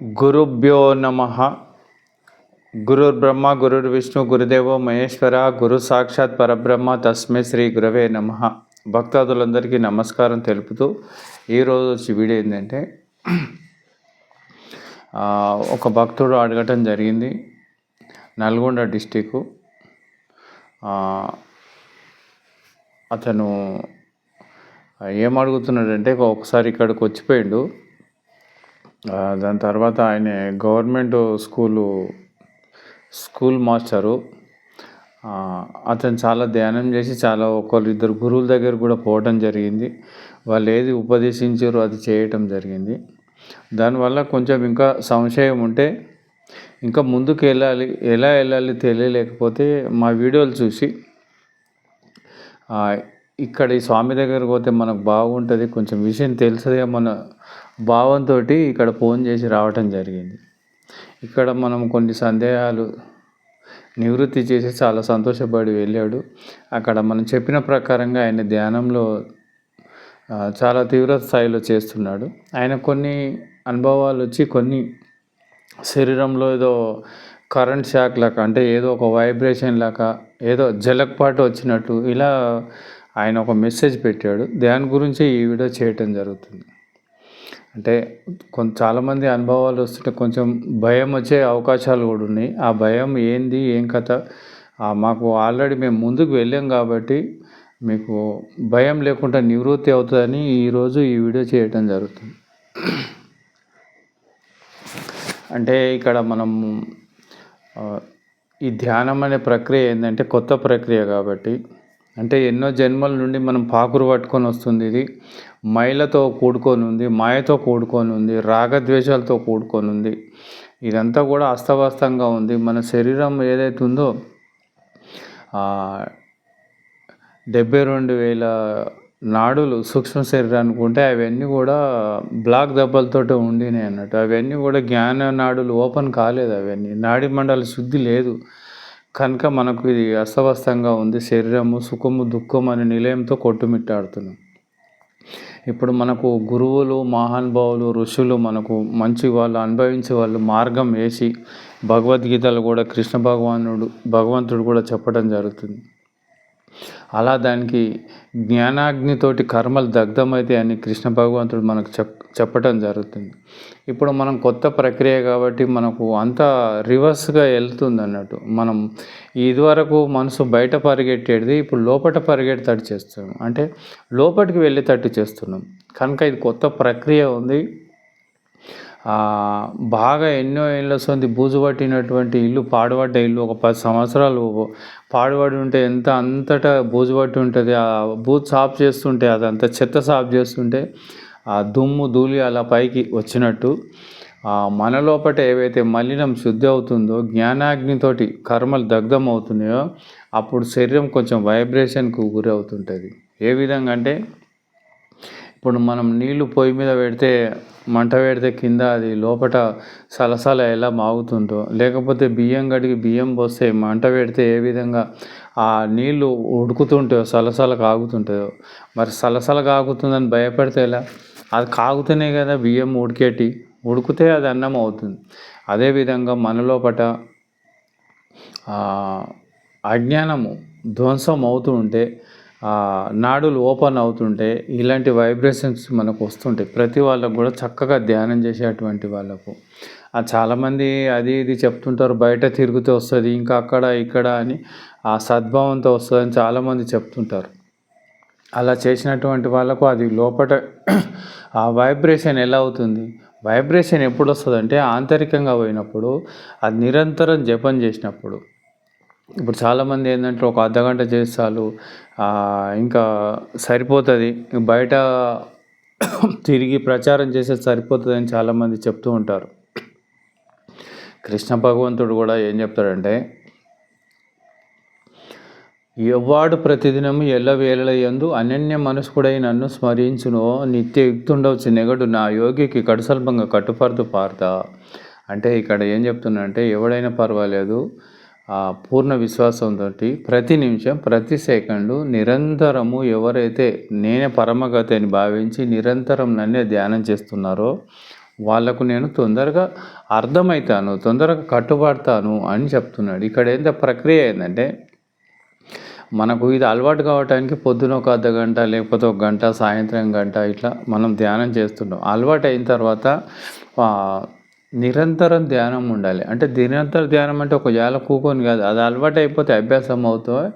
గురుభ్యో నమ. గురుర్బ్రహ్మ గురుర్విష్ణు గురుదేవో మహేశ్వర గురు సాక్షాత్ పరబ్రహ్మ తస్మే శ్రీ గురవే నమ. భక్తాదులందరికీ నమస్కారం తెలుపుతూ ఈరోజు వచ్చి వీడియో ఏంటంటే ఒక భక్తుడు అడగటం జరిగింది. నల్గొండ డిస్టిక్ అతను ఏం అడుగుతున్నాడంటే ఒకసారి ఇక్కడికి వచ్చిపోయిండు. దాని తర్వాత ఆయన గవర్నమెంట్ స్కూలు స్కూల్ మాస్టరు. అతను చాలా ధ్యానం చేసి చాలా ఒకరు ఇద్దరు గురువుల దగ్గర కూడా పోవడం జరిగింది. వాళ్ళు ఏది ఉపదేశించారో అది చేయటం జరిగింది. దానివల్ల కొంచెం ఇంకా సంశయం ఉంటే ఇంకా ముందుకు వెళ్ళాలి ఎలా వెళ్ళాలి తెలియలేకపోతే మా వీడియోలు చూసి ఇక్కడ ఈ స్వామి దగ్గరకు పోతే మనకు బాగుంటుంది కొంచెం విషయం తెలుసదే మన భావంతో ఇక్కడ ఫోన్ చేసి రావటం జరిగింది. ఇక్కడ మనం కొన్ని సందేహాలు నివృత్తి చేసి చాలా సంతోషపడి వెళ్ళాడు. అక్కడ మనం చెప్పిన ప్రకారంగా ఆయన ధ్యానంలో చాలా తీవ్ర స్థాయిలో చేస్తున్నాడు. ఆయన కొన్ని అనుభవాలు వచ్చి కొన్ని శరీరంలో ఏదో కరెంట్ షాక్ లాగా అంటే ఏదో ఒక వైబ్రేషన్ లాగా ఏదో జలక్పాటు వచ్చినట్టు ఇలా ఆయన ఒక మెసేజ్ పెట్టాడు. దాని గురించి ఈ వీడియో చేయటం జరుగుతుంది. అంటే కొంత చాలామంది అనుభవాలు వస్తుంటే కొంచెం భయం వచ్చే అవకాశాలు కూడా ఉన్నాయి. ఆ భయం ఏంది ఏం కథ? మాకు ఆల్రెడీ మేము ముందుకు వెళ్ళాం కాబట్టి మీకు భయం లేకుండా నివృత్తి అవుతుందని ఈరోజు ఈ వీడియో చేయటం జరుగుతుంది. అంటే ఇక్కడ మనం ఈ ధ్యానం అనే ప్రక్రియ ఏంటంటే కొత్త ప్రక్రియ కాబట్టి అంటే ఎన్నో జన్మల నుండి మనం పాకురు పట్టుకొని వస్తుంది ఇది. మైలతో కూడుకొని ఉంది మాయతో కూడుకొని ఉంది రాగద్వేషాలతో కూడుకొని ఉంది. ఇదంతా కూడా అస్తవ్యస్తంగా ఉంది. మన శరీరం ఏదైతే ఉందో డెబ్బై రెండు వేల నాడులు సూక్ష్మ శరీరానికి ఉంటే అవన్నీ కూడా బ్లాక్ దెబ్బలతోటి ఉండినాయి అన్నట్టు. అవన్నీ కూడా జ్ఞాన నాడులు ఓపెన్ కాలేదు అవన్నీ. నాడి మండల శుద్ధి లేదు. కనుక మనకు ఇది అస్తవ్యస్తంగా ఉంది. శరీరము సుఖము దుఃఖం అనే నిలయంతో కొట్టుమిట్టాడుతున్నాం. ఇప్పుడు మనకు గురువులు మహానుభావులు ఋషులు మనకు మంచి వాళ్ళు అనుభవించే వాళ్ళు మార్గం వేసి భగవద్గీతలు కూడా కృష్ణ భగవానుడు భగవంతుడు కూడా చెప్పడం జరుగుతుంది. అలా దానికి జ్ఞానాగ్నితోటి కర్మలు దగ్ధమైతే అని కృష్ణ భగవంతుడు మనకు చెప్ చెప్పటం జరుగుతుంది. ఇప్పుడు మనం కొత్త ప్రక్రియ కాబట్టి మనకు అంతా రివర్స్గా వెళ్తుంది అన్నట్టు మనం ఇదివరకు మనసు బయట పరిగెట్టేది ఇప్పుడు లోపట పరిగెట్టేటట్టు చేస్తున్నాం. అంటే లోపలికి వెళ్ళేటట్టు చేస్తున్నాం. కనుక ఇది కొత్త ప్రక్రియ ఉంది. బాగా ఎన్నో ఏళ్ళ సొంది బూజు పట్టినటువంటి ఇల్లు పాడుబడ్డ ఇల్లు ఒక పది సంవత్సరాలు పాడుబడి ఉంటే ఎంత అంతటా బూజు పట్టి ఉంటుంది. ఆ బూజు సాఫ్ చేస్తుంటే అదంతా చెత్త సాఫ్ చేస్తుంటే ఆ దుమ్ము ధూళి అలా పైకి వచ్చినట్టు ఆ మన లోపట ఏవైతే మలినం శుద్ధి అవుతుందో జ్ఞానాగ్నితోటి కర్మలు దగ్ధం అవుతున్నాయో అప్పుడు శరీరం కొంచెం వైబ్రేషన్కు గురి అవుతుంటుంది ఏ విధంగా అంటే ఇప్పుడు మనం నీళ్ళు పొయ్యి మీద పెడితే మంట పెడితే కింద అది లోపల సలసల ఎలా మాగుతుందో లేకపోతే బియ్యం కడిగి బియ్యం పోస్తే మంట పెడితే ఏ విధంగా ఆ నీళ్ళు ఉడుకుతుంటాయో సలసల కాగుతుంటాయో మరి సలసల కాగుతుందని భయపడితే ఎలా? అది కాగుతూనే కదా బియ్యం ఉడికేటి? ఉడికితే అది అన్నం అవుతుంది. అదేవిధంగా మనలోపట అజ్ఞానము ధ్వంసం అవుతూ ఉంటే నాడులు ఓపెన్ అవుతుంటే ఇలాంటి వైబ్రేషన్స్ మనకు వస్తుంటాయి. ప్రతి వాళ్ళకు కూడా చక్కగా ధ్యానం చేసేటువంటి వాళ్ళకు. చాలామంది అది ఇది చెప్తుంటారు బయట తిరిగితే వస్తుంది ఇంకా అక్కడ ఇక్కడ అని ఆ సద్భావంతో వస్తుందని చాలామంది చెప్తుంటారు. అలా చేసినటువంటి వాళ్ళకు అది లోపల ఆ వైబ్రేషన్ ఎలా అవుతుంది? వైబ్రేషన్ ఎప్పుడు వస్తుంది అంటే ఆంతరికంగా పోయినప్పుడు అది నిరంతరం జపం చేసినప్పుడు. ఇప్పుడు చాలామంది ఏంటంటే ఒక అర్ధగంట చేస్తాలు ఇంకా సరిపోతుంది. బయట తిరిగి ప్రచారం చేస్తే సరిపోతుంది అని చాలామంది చెప్తూ ఉంటారు. కృష్ణ భగవంతుడు కూడా ఏం చెప్తాడంటే ఎవ్వాడు ప్రతిదినము ఎల్లవేళలయందు అనన్య మనస్కుడై నన్ను స్మరించును. నిత్య యుక్తుండవచ్చు నెగడు నా యోగికి కడుసల్పంగా కట్టుపరదు పార్త అంటే ఇక్కడ ఏం చెప్తున్నాంటే ఎవడైనా పర్వాలేదు ఆ పూర్ణ విశ్వాసంతో ప్రతి నిమిషం ప్రతి సెకండు నిరంతరము ఎవరైతే నేనే పరమగతి అని భావించి నిరంతరం నన్నే ధ్యానం చేస్తున్నారో వాళ్ళకు నేను తొందరగా అర్థమవుతాను తొందరగా కట్టుబడతాను అని చెప్తున్నాడు. ఇక్కడ ఏంటో ప్రక్రియ ఏంటంటే మనకు ఇది అలవాటు కావటానికి పొద్దున ఒక అర్ధ గంట లేకపోతే ఒక గంట సాయంత్రం గంట ఇట్లా మనం ధ్యానం చేస్తుంటాం. అలవాటు అయిన తర్వాత నిరంతరం ధ్యానం ఉండాలి. అంటే నిరంతర ధ్యానం అంటే ఒక జాల కూకొని కాదు. అది అలవాటు అయిపోతే అభ్యాసం అవుతా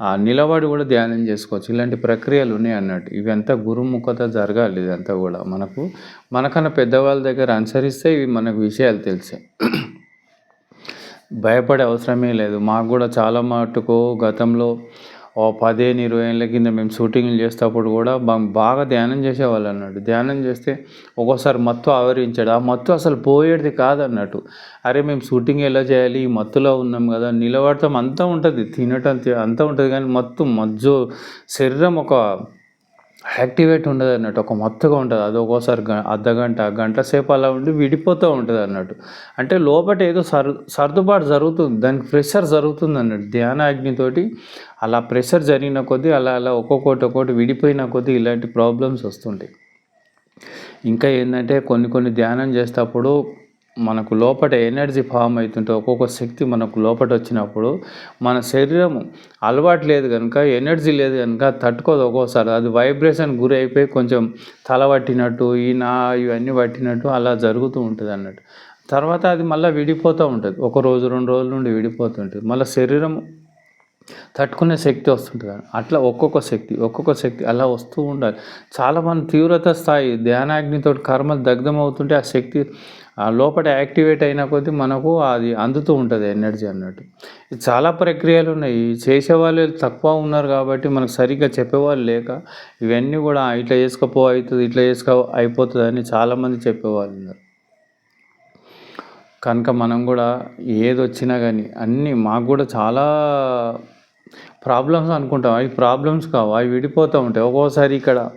ఆ నిలబడి కూడా ధ్యానం చేసుకోవచ్చు. ఇలాంటి ప్రక్రియలు ఉన్నాయి అన్నట్టు. ఇవంతా గురుముఖత జరగాలి ఇదంతా కూడా మనకు. మనకన్నా పెద్దవాళ్ళ దగ్గర అనుసరిస్తే ఇవి మనకు విషయాలు తెలిసాయి భయపడే అవసరమే లేదు. మాకు కూడా చాలా మటుకు గతంలో ఓ పదిహేను ఇరవై ఏళ్ళ కింద మేము షూటింగ్లు చేసేటప్పుడు కూడా బాగా ధ్యానం చేసేవాళ్ళు అన్నట్టు. ధ్యానం చేస్తే ఒక్కోసారి మత్తు ఆవరించాడు. ఆ మత్తు అసలు పోయేది కాదన్నట్టు. అరే మేము షూటింగ్ ఎలా చేయాలి? ఈ మత్తులో ఉన్నాం కదా నిలబడటం అంతా ఉంటుంది. తినటం అంతా ఉంటుంది. కానీ మత్తు మజ్జు శరీరం ఒక యాక్టివేట్ ఉండదు అన్నట్టు ఒక మత్తుగా ఉంటుంది. అది ఒక్కోసారి గ అర్ధ గంట గంట సేపు అలా ఉండి విడిపోతూ ఉంటుంది అన్నట్టు. అంటే లోపల ఏదో సర్ సర్దుబాటు జరుగుతుంది. దానికి ప్రెషర్ జరుగుతుంది అన్నట్టు. ధ్యానాగ్నితోటి అలా ప్రెషర్ జరిగిన కొద్దీ అలా అలా ఒక్కొక్కటి ఒక్కొక్కటి విడిపోయిన కొద్దీ ఇలాంటి ప్రాబ్లమ్స్ వస్తుంటాయి. ఇంకా ఏంటంటే కొన్ని కొన్ని ధ్యానం చేసేటప్పుడు మనకు లోపల ఎనర్జీ ఫామ్ అవుతుంటే ఒక్కొక్క శక్తి మనకు లోపల వచ్చినప్పుడు మన శరీరం అలవాటు లేదు కనుక ఎనర్జీ లేదు కనుక తట్టుకోదు ఒక్కోసారి. అది వైబ్రేషన్ గురి అయిపోయి కొంచెం తల పట్టినట్టు ఈ నా ఇవన్నీ పట్టినట్టు అలా జరుగుతూ ఉంటుంది అన్నట్టు. తర్వాత అది మళ్ళీ విడిపోతూ ఉంటుంది. ఒక రోజు రెండు రోజుల నుండి విడిపోతుంటుంది మళ్ళీ శరీరం తట్టుకునే శక్తి వస్తుంటుంది. అట్లా ఒక్కొక్క శక్తి ఒక్కొక్క శక్తి అలా వస్తూ ఉండాలి. చాలామంది తీవ్రత స్థాయి ధ్యానాగ్నితో కర్మలు దగ్ధం అవుతుంటే ఆ శక్తి లోపల యాక్టివేట్ అయిన కొద్దీ మనకు అది అందుతూ ఉంటుంది ఎనర్జీ అన్నట్టు. చాలా ప్రక్రియలు ఉన్నాయి. చేసేవాళ్ళు తక్కువ ఉన్నారు కాబట్టి మనకు సరిగ్గా చెప్పేవాళ్ళు లేక ఇవన్నీ కూడా ఇట్లా చేసుకోపో అవుతుంది ఇట్లా చేసుకో అయిపోతుంది అని చాలామంది చెప్పేవాళ్ళు ఉన్నారు. కనుక మనం కూడా ఏది వచ్చినా కానీ అన్నీ మాకు కూడా చాలా ప్రాబ్లమ్స్ అనుకుంటాం. అవి ప్రాబ్లమ్స్ కావు. అవి విడిపోతూ ఉంటాయి. ఒక్కోసారి ఇక్కడ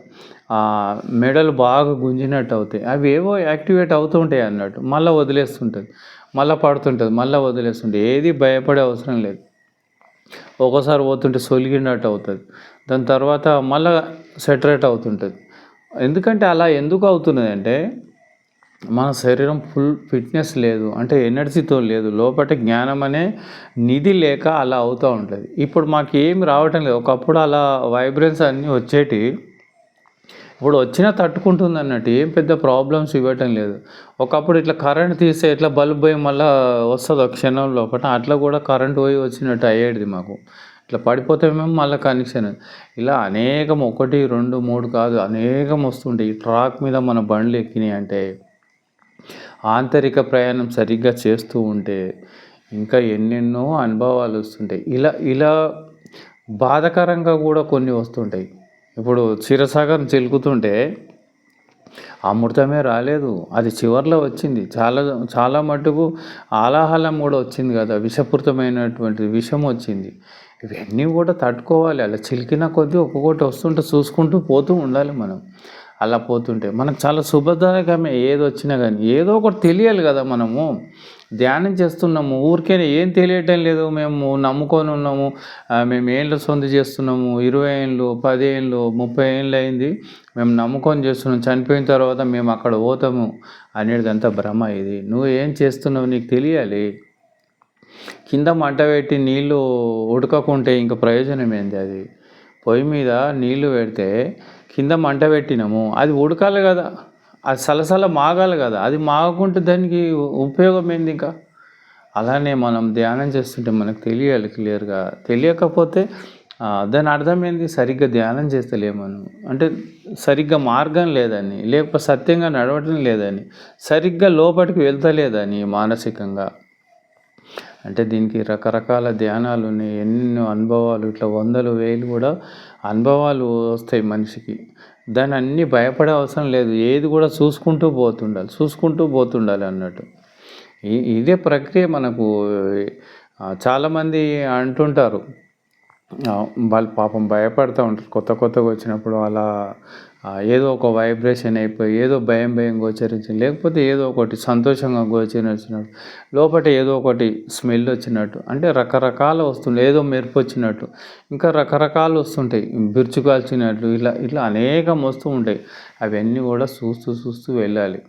మెడలు బాగా గుంజినట్టు అవుతాయి. అవి ఏవో యాక్టివేట్ అవుతూ ఉంటాయి అన్నట్టు. మళ్ళీ వదిలేస్తుంటుంది. మళ్ళీ పడుతుంటుంది. మళ్ళీ వదిలేస్తుంటుంది. ఏది భయపడే అవసరం లేదు. ఒక్కోసారి పోతుంటే సొలిగినట్టు అవుతుంది. దాని తర్వాత మళ్ళీ సెటరేట్ అవుతుంటుంది. ఎందుకంటే అలా ఎందుకు అవుతున్నది అంటే మన శరీరం ఫుల్ ఫిట్నెస్ లేదు. అంటే ఎనర్జీతో లేదు. లోపల జ్ఞానం అనే నిధి లేక అలా అవుతూ ఉంటుంది. ఇప్పుడు మాకు ఏమి రావటం లేదు. ఒకప్పుడు అలా వైబ్రెన్స్ అన్నీ వచ్చేటి ఇప్పుడు వచ్చినా తట్టుకుంటుంది అన్నట్టు ఏం పెద్ద ప్రాబ్లమ్స్ ఇవ్వటం లేదు. ఒకప్పుడు ఇట్లా కరెంట్ తీస్తే ఇట్లా బల్బ్ పోయి మళ్ళీ వస్తుంది ఒక క్షణం లోపల అట్లా కూడా కరెంట్ పోయి వచ్చినట్టు అయ్యేది మాకు. ఇట్లా పడిపోతే మేము మళ్ళీ కనెక్షన్ ఇలా అనేకం ఒకటి రెండు మూడు కాదు అనేకం వస్తుంటాయి ఈ ట్రాక్ మీద మన బండ్లు ఎక్కినాయి అంటే ఆంతరిక ప్రయాణం సరిగ్గా చేస్తూ ఉంటే ఇంకా ఎన్నెన్నో అనుభవాలు వస్తుంటాయి. ఇలా ఇలా బాధకరంగా కూడా కొన్ని వస్తుంటాయి. ఇప్పుడు క్షీరసాగరం చిలుకుతుంటే అమృతమే రాలేదు. అది చివర్లో వచ్చింది. చాలా చాలా మటుకు ఆలాహలం కూడా వచ్చింది కదా. విషపూరితమైనటువంటి విషం వచ్చింది. ఇవన్నీ కూడా తట్టుకోవాలి. అలా చిలికిన కొద్దీ ఒక్కొక్కటి వస్తుంటే చూసుకుంటూ పోతూ ఉండాలి మనం. అలా పోతుంటే. మనకు చాలా శుభదాయకమే ఏది వచ్చినా కానీ. ఏదో ఒకటి తెలియాలి కదా మనము. ధ్యానం చేస్తున్నాము. ఊరికే ఏం తెలియటం లేదు. మేము నమ్ముకొని ఉన్నాము. మేము ఏండ్ల సొంత చేస్తున్నాము. ఇరవై ఏళ్ళు పది ఏళ్ళు ముప్పై ఏళ్ళు అయింది. మేము నమ్ముకొని చేస్తున్నాం. చనిపోయిన తర్వాత మేము అక్కడ పోతాము అనేది అంత భ్రమ ఇది. నువ్వు ఏం చేస్తున్నావు నీకు తెలియాలి. కింద మంట పెట్టి నీళ్ళు ఉడకకుంటే ఇంకా ప్రయోజనం ఏంది అది? పొయ్యి మీద నీళ్ళు పెడితే కింద మంట పెట్టినాము. అది ఉడకాలి కదా. అది సలసల మాగాలి కదా. అది మాగకుంటే దానికి ఉపయోగం ఏంది ఇంకా? అలానే మనం ధ్యానం చేస్తుంటే మనకు తెలియాలి క్లియర్గా. తెలియకపోతే దాని అర్థం ఏంది? సరిగ్గా ధ్యానం చేస్తలేమను అంటే సరిగ్గా మార్గం లేదని లేకపోతే సత్యంగా నడవటం లేదని సరిగ్గా లోపలికి వెళ్తలేదని మానసికంగా. అంటే దీనికి రకరకాల ధ్యానాలు ఉన్నాయి. ఎన్నో అనుభవాలు ఇట్లా వందలు వేలు కూడా అనుభవాలు వస్తాయి మనిషికి. దాని అన్నీ భయపడే అవసరం లేదు. ఏది కూడా చూసుకుంటూ పోతుండాలి. చూసుకుంటూ పోతుండాలి అన్నట్టు. ఇదే ప్రక్రియ మనకు చాలామంది అంటుంటారు. వాళ్ళు పాపం భయపడుతూ ఉంటారు. కొత్త కొత్తగా వచ్చినప్పుడు అలా ఏదో ఒక వైబ్రేషన్ అయిపోయి ఏదో భయం భయం గోచరించింది. లేకపోతే ఏదో ఒకటి సంతోషంగా గోచరించినట్టు లోపల ఏదో ఒకటి స్మెల్ వచ్చినట్టు అంటే రకరకాల వస్తుంది ఏదో మెరుపు వచ్చినట్టు ఇంకా రకరకాలు వస్తుంటాయి. బిర్చు ఇలా ఇట్లా ఇట్లా అనేకం వస్తూ ఉంటాయి. అవన్నీ కూడా చూస్తూ చూస్తూ వెళ్ళాలి.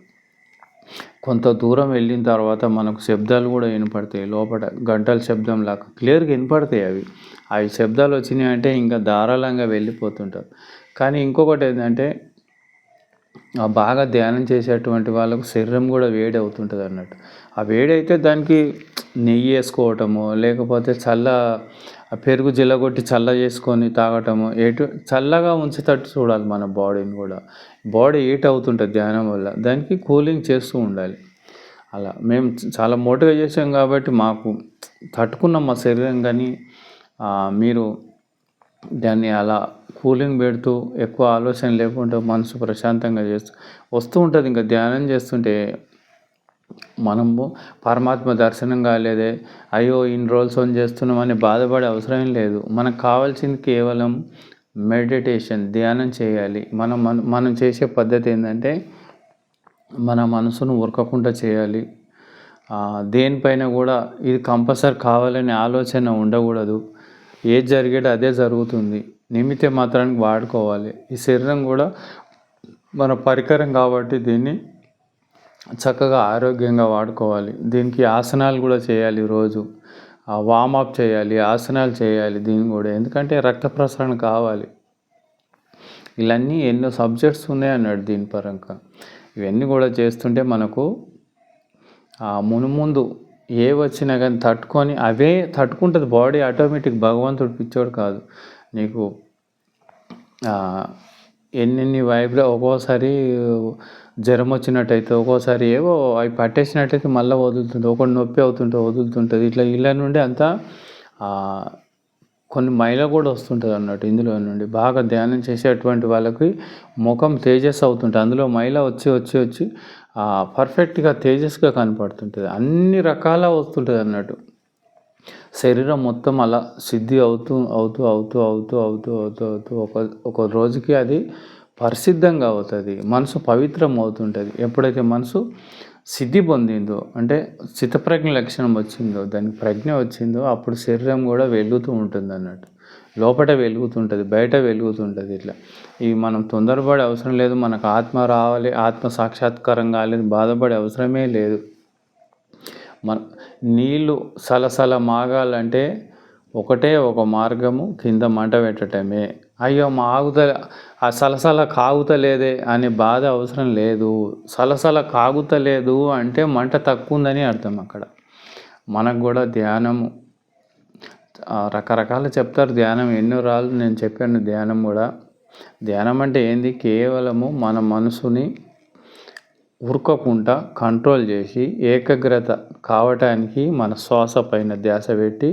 కొంత దూరం వెళ్ళిన తర్వాత మనకు శబ్దాలు కూడా వినపడతాయి. లోపల గంటల శబ్దం లాగా క్లియర్గా వినపడతాయి అవి. అవి శబ్దాలు వచ్చినాయి అంటే ఇంకా ధారాళంగా వెళ్ళిపోతుంటారు. కానీ ఇంకొకటి ఏంటంటే బాగా ధ్యానం చేసేటువంటి వాళ్ళకు శరీరం కూడా వేడి అవుతుంటుంది అన్నట్టు. ఆ వేడి అయితే దానికి నెయ్యి వేసుకోవటము లేకపోతే చల్ల పెరుగు జిల్లగొట్టి చల్ల చేసుకొని తాగటము ఎటు చల్లగా ఉంచేటట్టు చూడాలి మన బాడీని కూడా. బాడీ హీట్ అవుతుంటుంది ధ్యానం వల్ల. దానికి కూలింగ్ చేస్తూ ఉండాలి. అలా. మేము చాలా మోటుగా చేసాం కాబట్టి మాకు తట్టుకున్నాం మా శరీరం కానీ మీరు దాన్ని అలా కూలింగ్ పెడుతూ ఎక్కువ ఆలోచన లేకుండా మనసు ప్రశాంతంగా చేస్తూ వస్తూ ఉంటుంది. ఇంకా ధ్యానం చేస్తుంటే మనము పరమాత్మ దర్శనం కాలేదే అయ్యో ఇన్ని రోజులు సొన్ చేస్తున్నామని బాధపడే అవసరం లేదు. మనకు కావాల్సింది కేవలం మెడిటేషన్ ధ్యానం చేయాలి. మనం మన- మనం చేసే పద్ధతి ఏంటంటే మన మనసును ఉరకకుండా చేయాలి. దేనిపైన కూడా ఇది కంపల్సరీ కావాలనే ఆలోచన ఉండకూడదు. ఏది జరిగేది అదే జరుగుతుంది. నిమిత్తే మాత్రానికి వాడుకోవాలి. ఈ శరీరం కూడా మన పరికరం కాబట్టి దీన్ని చక్కగా ఆరోగ్యంగా వాడుకోవాలి. దీనికి ఆసనాలు కూడా చేయాలి రోజు. వామప్ చేయాలి ఆసనాలు చేయాలి దీన్ని కూడా. ఎందుకంటే రక్త ప్రసరణ కావాలి. ఇవన్నీ ఎన్నో సబ్జెక్ట్స్ ఉన్నాయి అన్నాడు దీని పరంగా. ఇవన్నీ కూడా చేస్తుంటే మనకు ఆ మునుముందు ఏ వచ్చినా కానీ తట్టుకొని అవే తట్టుకుంటుంది. బాడీ ఆటోమేటిక్ భగవంతుడు పిచ్చోడు కాదు. నీకు ఎన్నెన్ని వైబ్లో ఒక్కోసారి జ్వరం వచ్చినట్టయితే ఒక్కోసారి ఏవో అవి పట్టేసినట్టయితే మళ్ళీ వదులుతుంది ఒకటి నొప్పి అవుతుంటే వదులుతుంటుంది. ఇట్లా ఇళ్ళ నుండి అంతా కొన్ని మైల కూడా వస్తుంటుంది అన్నట్టు ఇందులో నుండి. బాగా ధ్యానం చేసేటువంటి వాళ్ళకి ముఖం తేజస్ అవుతుంటుంది. అందులో మైల వచ్చి వచ్చి వచ్చి పర్ఫెక్ట్గా తేజస్గా కనపడుతుంటుంది. అన్ని రకాల వస్తుంటుంది అన్నట్టు. శరీరం మొత్తం అలా సిద్ధి అవుతూ అవుతూ అవుతూ అవుతూ అవుతూ అవుతూ అవుతూ ఒక ఒక రోజుకి అది పరిసిద్ధంగా అవుతుంది. మనసు పవిత్రం అవుతుంటుంది. ఎప్పుడైతే మనసు సిద్ధి పొందిందో అంటే చిత్తప్రజ్ఞ లక్షణం వచ్చిందో దానికి ప్రజ్ఞ వచ్చిందో అప్పుడు శరీరం కూడా వెలుగుతూ ఉంటుంది అన్నట్టు లోపల వెలుగుతుంటుంది బయట వెలుగుతుంటుంది ఇట్లా. ఇవి మనం తొందరపడే అవసరం లేదు మనకు ఆత్మ రావాలి ఆత్మ సాక్షాత్కారం కాలేదు బాధపడే అవసరమే లేదు. మన నీళ్ళు సలసల మాగాలంటే ఒకటే ఒక మార్గము కింద మంట పెట్టటమే. అయ్యో మాగుత ఆ సలసల కాగుతలేదే అనే బాధ అవసరం లేదు. సలసల కాగుతలేదు అంటే మంట తక్కువ ఉందని అర్థం అక్కడ. మనకు కూడా ధ్యానము రకరకాల రకరకాలు చెప్తారు ధ్యానం. ఎన్నో రాళ్ళు నేను చెప్పాను ధ్యానం కూడా. ధ్యానం అంటే ఏంది? కేవలము మన మనసుని ఉరకకుండా కంట్రోల్ చేసి ఏకాగ్రత కావటానికి మన శ్వాస పైన ధ్యాస పెట్టి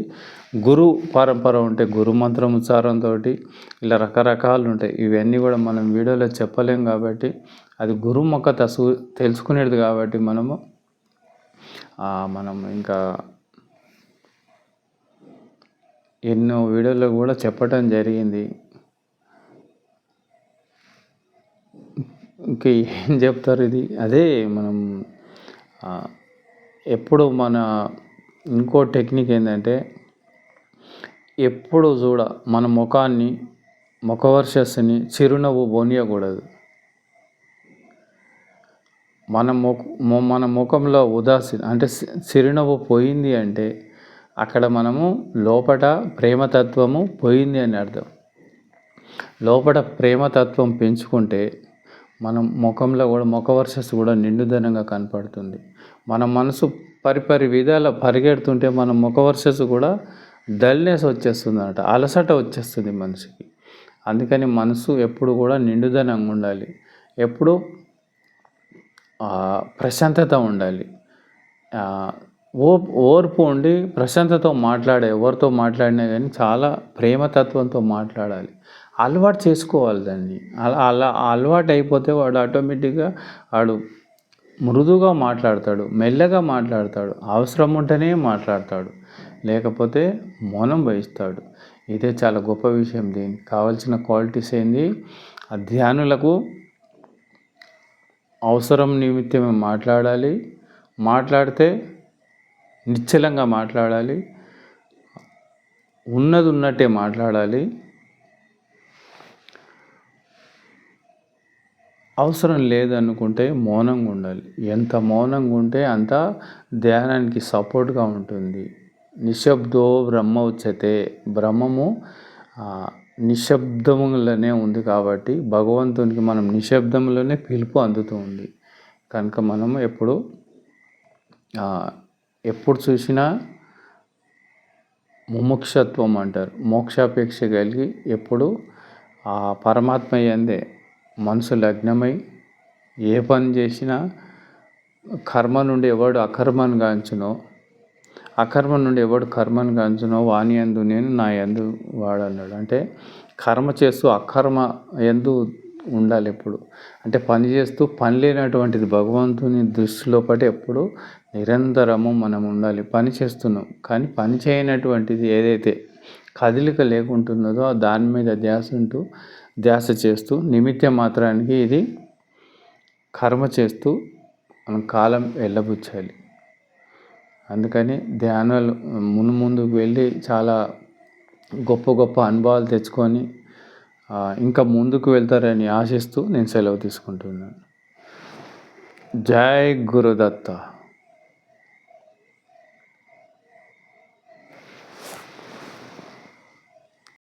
గురు పరంపర ఉంటే గురు మంత్రం ఉచ్చారంతో ఇలా రకరకాలు ఉంటాయి. ఇవన్నీ కూడా మనం వీడియోలో చెప్పలేం కాబట్టి అది గురు మొక్క తసు తెలుసుకునేది కాబట్టి మనము మనం ఇంకా ఎన్నో వీడియోలో కూడా చెప్పటం జరిగింది. ఇంకా ఏం చెప్తారు ఇది? అదే మనం ఎప్పుడు మన ఇంకో టెక్నిక్ ఏంటంటే ఎప్పుడు చూడ మన ముఖాన్ని ముఖవర్షస్సుని చిరునవ్వు బోనియకూడదు మన ముఖ మన ముఖంలో ఉదాసీన అంటే చిరునవ్వు పోయింది అంటే అక్కడ మనము లోపట ప్రేమతత్వము పోయింది అని అర్థం. లోపల ప్రేమతత్వం పెంచుకుంటే మనం ముఖంలో కూడా ముఖ వర్షస్సు కూడా నిండుదనంగా కనపడుతుంది. మన మనసు పరిపరి విధాల పరిగెడుతుంటే మన ముఖ వర్షస్సు కూడా డల్నెస్ వచ్చేస్తుంది అనమాట అలసట వచ్చేస్తుంది మనిషికి. అందుకని మనసు ఎప్పుడు కూడా నిండుదనంగా ఉండాలి. ఎప్పుడు ప్రశాంతత ఉండాలి. ఓ ఓర్పు ఉండి ప్రశాంతతో మాట్లాడే ఎవరితో మాట్లాడినా కానీ చాలా ప్రేమతత్వంతో మాట్లాడాలి. అలవాటు చేసుకోవాలి దాన్ని. అలా అలా అలవాటు అయిపోతే వాడు ఆటోమేటిక్గా వాడు మృదుగా మాట్లాడతాడు మెల్లగా మాట్లాడతాడు అవసరం ఉంటేనే మాట్లాడతాడు లేకపోతే మౌనం వహిస్తాడు ఇదే చాలా గొప్ప విషయం దీనికి కావాల్సిన క్వాలిటీస్ ఏంది? ఆ ధ్యానులకు అవసరం నిమిత్తమే మాట్లాడాలి. మాట్లాడితే నిశ్చలంగా మాట్లాడాలి. ఉన్నది ఉన్నట్టే మాట్లాడాలి. అవసరం లేదనుకుంటే మౌనంగా ఉండాలి ఎంత మౌనంగా ఉంటే అంత ధ్యానానికి సపోర్ట్గా ఉంటుంది. నిశ్శబ్దో బ్రహ్మ ఉచ్యతే. బ్రహ్మము నిశ్శబ్దములనే నిశ్శబ్దములోనే ఉంది కాబట్టి భగవంతునికి మనం నిశ్శబ్దంలోనే పిలుపు అందుతూ ఉంది. కనుక మనం ఎప్పుడు ఎప్పుడు చూసినా ముముక్షత్వం అంటారు. మోక్షాపేక్ష కలిగి ఎప్పుడు ఆ పరమాత్మ అందే మనసు లగ్నమై ఏ పని చేసినా కర్మ నుండి ఎవడు అకర్మను గాంచునో అకర్మ నుండి ఎవడు కర్మను గాంచునో వాణి ఎందు నేను నా ఎందు వాడు అన్నాడు అంటే కర్మ చేస్తూ అకర్మ ఎందు ఉండాలి ఎప్పుడు. అంటే పని చేస్తూ పని లేనటువంటిది భగవంతుని దృష్టిలో పట్టి ఎప్పుడు నిరంతరము మనం ఉండాలి. పని చేస్తున్నాం. కానీ పని చేయనటువంటిది ఏదైతే కదలిక లేకుంటున్నదో దాని మీద ధ్యాస ఉంటూ ధ్యాస చేస్తూ నిమిత్త మాత్రానికి ఇది కర్మ చేస్తూ మనం కాలం వెళ్ళబుచ్చాలి. అందుకని ధ్యానాలు మును ముందుకు వెళ్ళి చాలా గొప్ప గొప్ప అనుభవాలు తెచ్చుకొని ఇంకా ముందుకు వెళ్తారని ఆశిస్తూ నేను సెలవు తీసుకుంటున్నాను. జై గురుదత్త.